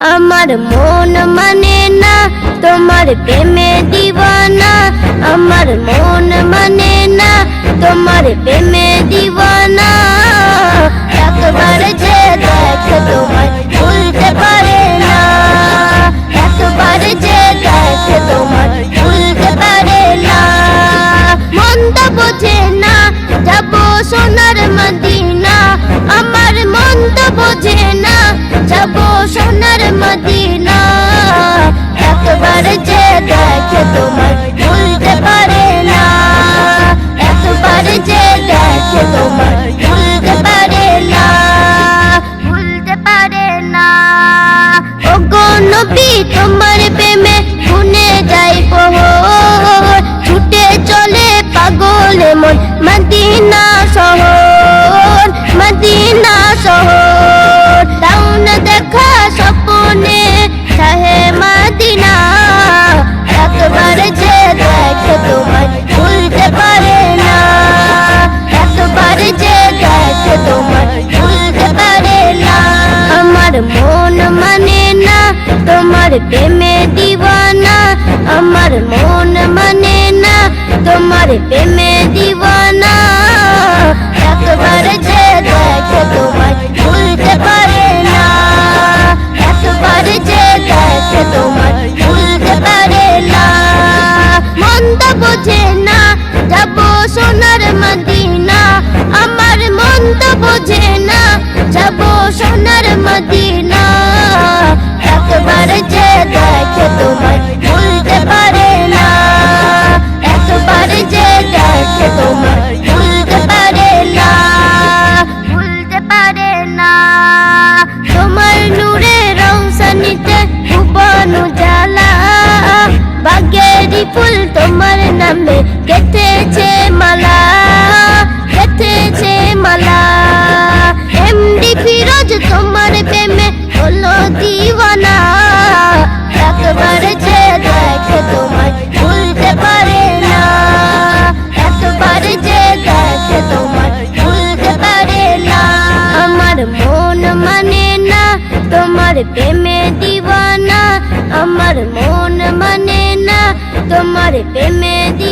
আমার মন মানে না তোমার প্রেমে দিবানা আমার মন মানে না তোমার প্রেমে দিওয়ানা। নবী তোমার প্রেমে শুনে যাই প্রহর ছুটে চলে পাগলে মন মদিনা শহর মদিনা প্রেমে দিবানা আমার মন মানে না তোমার প্রেমে দিবানা একবার যে তোমার নামে গেথেছে মালা গেথেছে মালা। এমডি ফিরোজ, তোমার প্রেমে হলো দিওয়ানা। একবার যে দেখে তোমার ভুলতে পারে না। একবার যে দেখে তোমার ভুলতে পারে না। আমার মন মানে না, তোমার প্রেমে দিওয়ানা। আমার মন তোমার প্রেমে যে